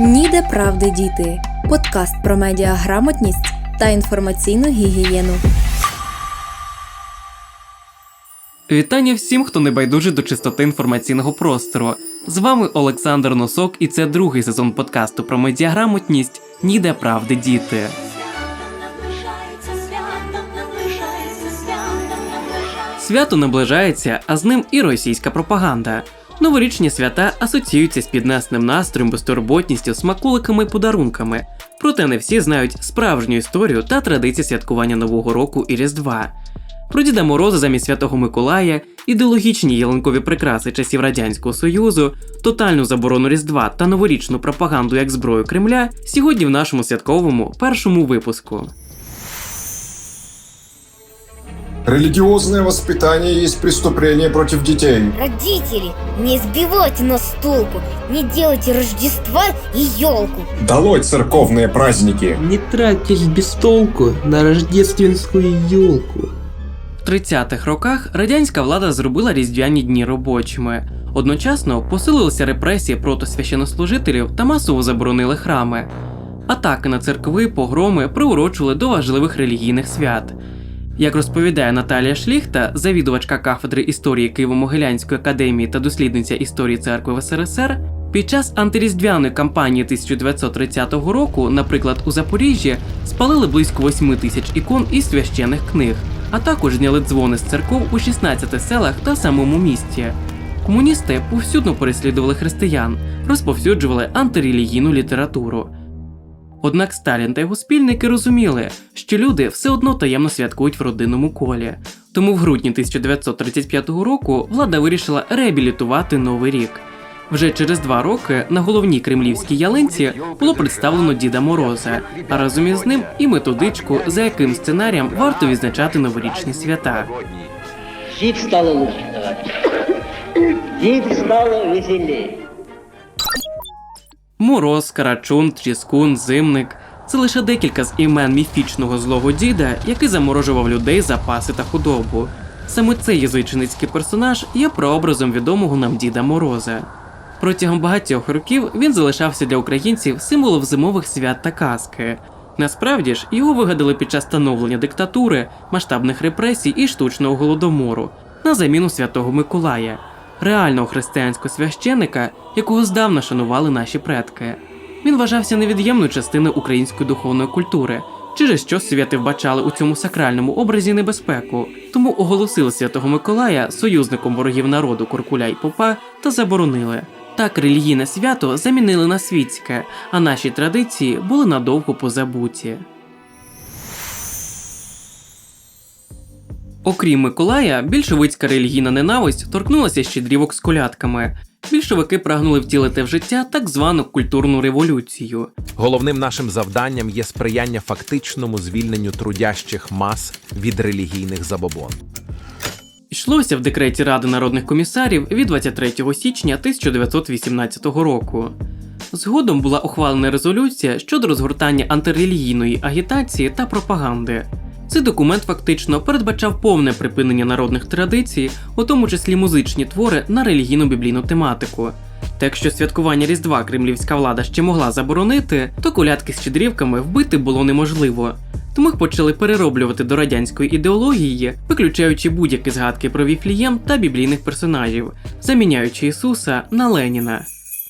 Ніде правди діти. Подкаст про медіаграмотність та інформаційну гігієну. Вітання всім, хто не байдужий до чистоти інформаційного простору. З вами Олександр Носок, і це другий сезон подкасту про медіаграмотність Ніде правди діти. Свято наближається, а з ним і російська пропаганда. Новорічні свята асоціюються з піднесним настроєм, безтурботністю, смаколиками і подарунками. Проте не всі знають справжню історію та традиції святкування Нового року і Різдва. Про Діда Мороза замість Святого Миколая, ідеологічні ялинкові прикраси часів Радянського Союзу, тотальну заборону Різдва та новорічну пропаганду як зброю Кремля сьогодні в нашому святковому першому випуску. Религиозное воспитание есть преступление против детей. Родители, не сбивайте нас с толку, не делайте Рождества и елку. Долой церковные праздники. Не тратьтесь без толку на рождественскую елку. В 30-х роках радянська влада зробила різдвяні дні робочими. Одночасно посилилися репресії проти священнослужителів та масово заборонили храми. Атаки на церкви, погроми приурочили до важливих релігійних свят. Як розповідає Наталія Шліхта, завідувачка кафедри історії Києво-Могилянської академії та дослідниця історії церкви в СРСР, під час антиріздвяної кампанії 1930 року, наприклад, у Запоріжжі, спалили близько 8 тисяч ікон із священних книг, а також зняли дзвони з церков у 16 селах та самому місті. Комуністи повсюдно переслідували християн, розповсюджували антирелігійну літературу. Однак Сталін та його спільники розуміли, що люди все одно таємно святкують в родинному колі. Тому в грудні 1935 року влада вирішила реабілітувати новий рік. Вже через два роки на головній кремлівській ялинці було представлено Діда Мороза, а разом із ним і методичку, за яким сценарієм варто відзначати новорічні свята. Жить стало лучше, товарищ. Жить стало веселее. Мороз, Карачун, Тріскун, Зимник це лише декілька з імен міфічного злого діда, який заморожував людей, запаси та худобу. Саме цей язичницький персонаж є прообразом відомого нам Діда Мороза. Протягом багатьох років він залишався для українців символом зимових свят та казки. Насправді ж його вигадали під час становлення диктатури, масштабних репресій і штучного голодомору на заміну святого Миколая, реального християнського священика, якого здавна шанували наші предки. Він вважався невід'ємною частиною української духовної культури, через що совєти вбачали у цьому сакральному образі небезпеку, тому оголосили святого Миколая союзником ворогів народу Куркуля й Попа та заборонили. Так релігійне свято замінили на світське, а наші традиції були надовго позабуті. Окрім Миколая, більшовицька релігійна ненависть торкнулася щедрівок з колядками. Більшовики прагнули втілити в життя так звану культурну революцію. Головним нашим завданням є сприяння фактичному звільненню трудящих мас від релігійних забобон. Йшлося в декреті Ради народних комісарів від 23 січня 1918 року. Згодом була ухвалена резолюція щодо розгортання антирелігійної агітації та пропаганди. Цей документ фактично передбачав повне припинення народних традицій, у тому числі музичні твори на релігійну біблійну тематику. Та якщо святкування Різдва кремлівська влада ще могла заборонити, то колядки з щедрівками вбити було неможливо. Тому їх почали перероблювати до радянської ідеології, виключаючи будь-які згадки про Віфлієм та біблійних персонажів, заміняючи Ісуса на Леніна.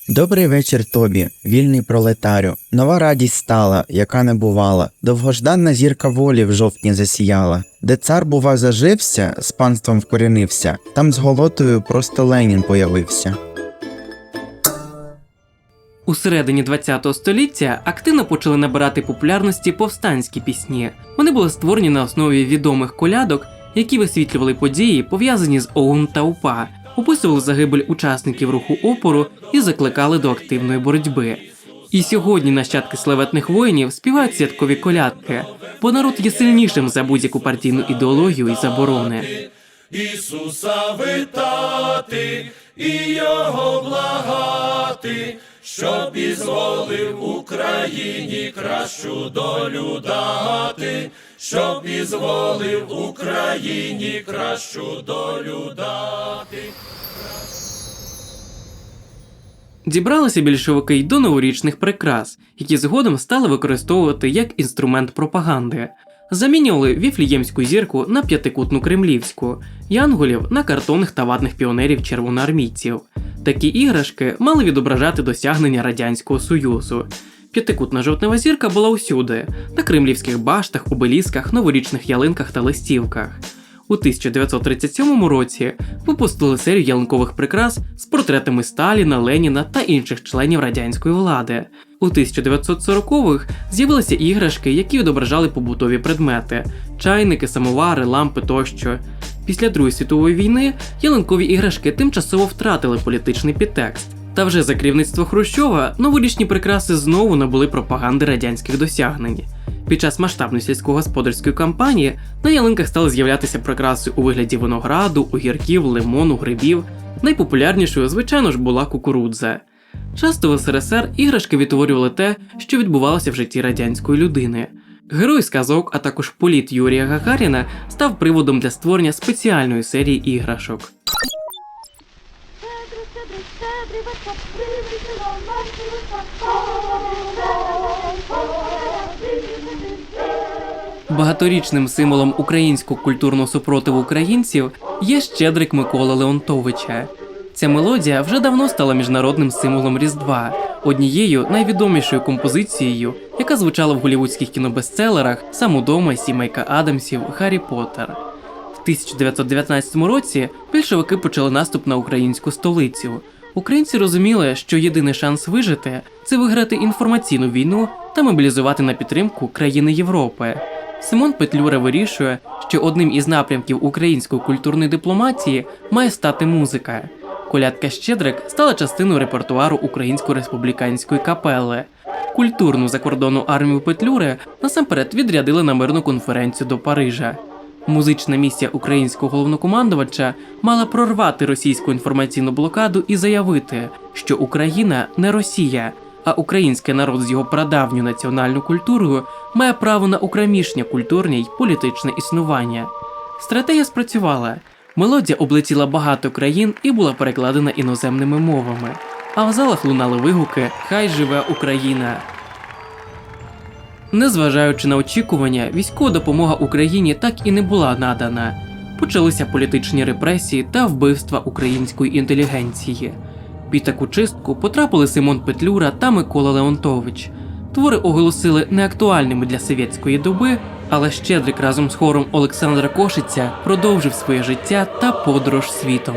Добрий вечір тобі, вільний пролетарю. Нова радість стала, яка не бувала. Довгожданна зірка волі в жовтні засіяла. Де цар, бува, зажився, з панством вкорінився, там з голотою просто Ленін появився. У середині ХХ століття активно почали набирати популярності повстанські пісні. Вони були створені на основі відомих колядок, які висвітлювали події, пов'язані з ОУН та УПА, описували загибель учасників руху опору і закликали до активної боротьби. І сьогодні нащадки славетних воїнів співають святкові колядки, бо народ є сильнішим за будь-яку партійну ідеологію і заборони. Ісуса витати і його благати, щоб ізволив Україні кращу долю дати, щоб ізволив Україні кращу долю дати. Зібралися більшовики й до новорічних прикрас, які згодом стали використовувати як інструмент пропаганди. Замінювали віфліємську зірку на п'ятикутну кремлівську, янголів на картонних та ватних піонерів червоноармійців. Такі іграшки мали відображати досягнення Радянського Союзу. П'ятикутна жовтнева зірка була усюди: на кремлівських баштах, обелісках, новорічних ялинках та листівках. У 1937 році випустили серію ялинкових прикрас з портретами Сталіна, Леніна та інших членів радянської влади. У 1940-х з'явилися іграшки, які відображали побутові предмети: чайники, самовари, лампи тощо. Після Другої світової війни ялинкові іграшки тимчасово втратили політичний підтекст. Та вже за керівництво Хрущова новорічні прикраси знову набули пропаганди радянських досягнень. Під час масштабної сільськогосподарської кампанії на ялинках стали з'являтися прикраси у вигляді винограду, огірків, лимону, грибів. Найпопулярнішою, звичайно ж, була кукурудза. Часто в СРСР іграшки відтворювали те, що відбувалося в житті радянської людини. Герой сказок, а також політ Юрія Гагаріна став приводом для створення спеціальної серії іграшок. Багаторічним символом українського культурного супротиву українців є Щедрик Микола Леонтовича. Ця мелодія вже давно стала міжнародним символом Різдва, однією найвідомішою композицією, яка звучала в голівудських кінобестселерах «Сам удома», Сімейка Адамсів, Гаррі Поттер. В 1919 році більшовики почали наступ на українську столицю. Українці розуміли, що єдиний шанс вижити це виграти інформаційну війну та мобілізувати на підтримку країни Європи. Симон Петлюра вирішує, що одним із напрямків української культурної дипломатії має стати музика. Колядка Щедрик стала частиною репертуару Української республіканської капели. Культурну закордонну армію Петлюри насамперед відрядили на мирну конференцію до Парижа. Музична місія українського головнокомандувача мала прорвати російську інформаційну блокаду і заявити, що Україна не Росія, а український народ з його прадавньою національною культурою має право на окремішнє культурне й політичне існування. Стратегія спрацювала. Мелодія облетіла багато країн і була перекладена іноземними мовами. А в залах лунали вигуки Хай живе Україна. Незважаючи на очікування, військова допомога Україні так і не була надана. Почалися політичні репресії та вбивства української інтелігенції. Під таку чистку потрапили Симон Петлюра та Микола Леонтович. Твори оголосили неактуальними для совєтської доби, але Щедрик разом з хором Олександра Кошиця продовжив своє життя та подорож світом.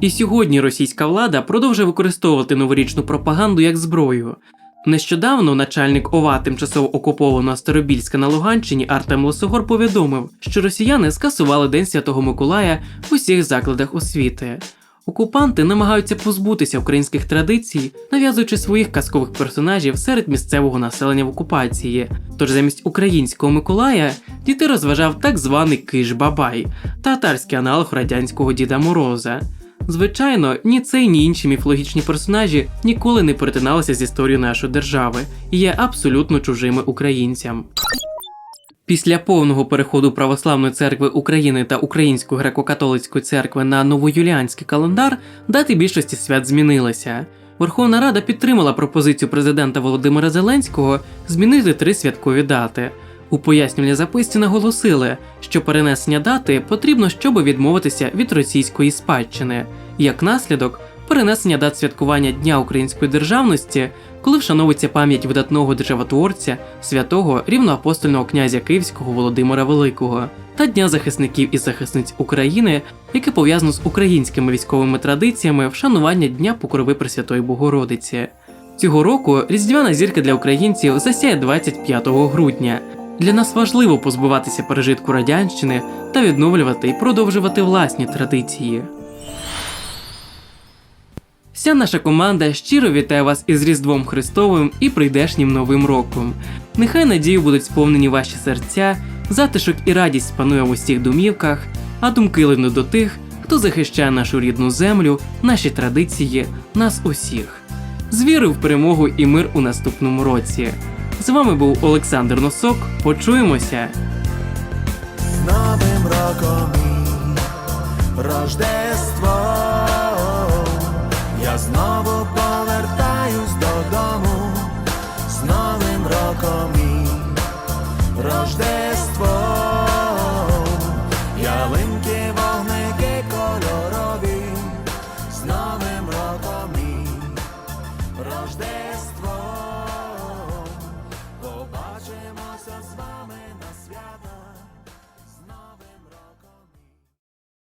І сьогодні російська влада продовжує використовувати новорічну пропаганду як зброю. Нещодавно начальник ОВА тимчасово окупованого Старобільська на Луганщині Артем Лосогор повідомив, що росіяни скасували День Святого Миколая в усіх закладах освіти. Окупанти намагаються позбутися українських традицій, нав'язуючи своїх казкових персонажів серед місцевого населення в окупації. Тож замість українського Миколая діти розважав так званий Киш-Бабай, татарський аналог радянського Діда Мороза. Звичайно, ні цей, ні інші міфологічні персонажі ніколи не перетиналися з історією нашої держави і є абсолютно чужими українцям. Після повного переходу Православної церкви України та Української греко-католицької церкви на новоюліанський календар дати більшості свят змінилися. Верховна Рада підтримала пропозицію президента Володимира Зеленського змінити три святкові дати. У пояснювальній записці наголосили, що перенесення дати потрібно, щоб відмовитися від російської спадщини. Як наслідок, перенесення дат святкування Дня української державності, коли вшановується пам'ять видатного державотворця, святого рівноапостольного князя Київського Володимира Великого та Дня захисників і захисниць України, яке пов'язано з українськими військовими традиціями вшанування Дня Покрови Пресвятої Богородиці. Цього року різдвяна зірка для українців засяє 25 грудня. Для нас важливо позбуватися пережитку радянщини та відновлювати і продовжувати власні традиції. Вся наша команда щиро вітає вас із Різдвом Христовим і прийдешнім Новим роком. Нехай надії будуть сповнені ваші серця, затишок і радість панує в усіх домівках, а думки линуть до тих, хто захищає нашу рідну землю, наші традиції, нас усіх. з віри в перемогу і мир у наступному році. З вами був Олександр Носок. Почуємося! З Новим роком Рождество. Я знову повертаюсь додому. З Новим роком Рождество.